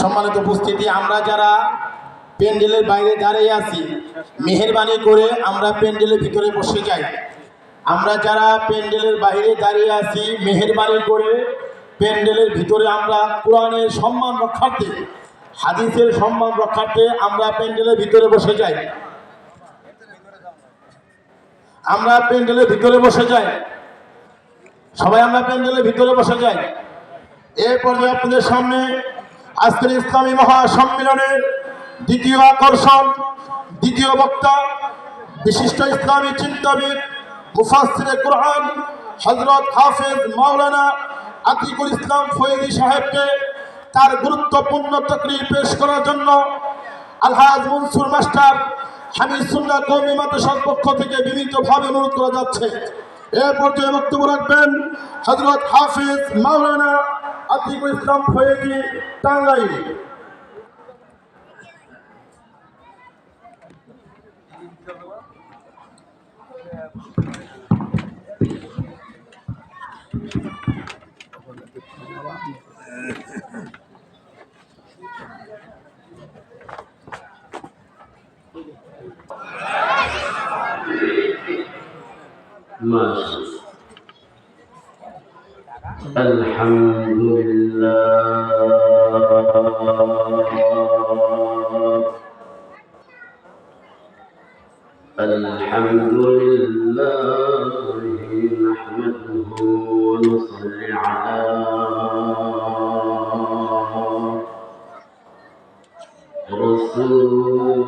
সম্মানিত উপস্থিতি, আমরা যারা প্যান্ডেলের বাইরে দাঁড়িয়ে আছি, মেহরবানি করে আমরা প্যান্ডেলের ভিতরে বসে যাই। আমরা যারা প্যান্ডেলের বাইরে দাঁড়িয়ে আছি, মেহরবানি করে প্যান্ডেলের ভিতরে আমরা কোরআনের সম্মান রক্ষার্থে, হাদিসের সম্মান রক্ষার্থে আমরা প্যান্ডেলের ভিতরে বসে যাই। আমরা প্যান্ডেলের ভিতরে বসে যাই। সবাই আমরা প্যান্ডেলের ভিতরে বসে যাই। এর আপনাদের সামনে আজকের ইসলামী মহাসম্মেলনের দ্বিতীয় আকর্ষণ, দ্বিতীয় বক্তা, বিশিষ্ট ইসলামী চিন্তাবিদ মুফাসিরে কোরআন হজরত হাফেজ মাওলানা আতিকুল ইসলাম ফৈদি সাহেবকে তার গুরুত্বপূর্ণ তকরির পেশ করার জন্য আলহাজ মনসুর মাস্টার হামিদ সুন্না কৌমি মাদ্রাসার পক্ষ থেকে বিভিন্নভাবে অনুরোধ করা যাচ্ছে। এ পর্যায়ে বক্তব্য রাখবেন হজরত হাফিজ মাওলানা আতিকুল ইসলাম ফয়েজি টাঙ্গাইল। ما الحمد لله الحمد لله نحمده ونصلي على رسوله.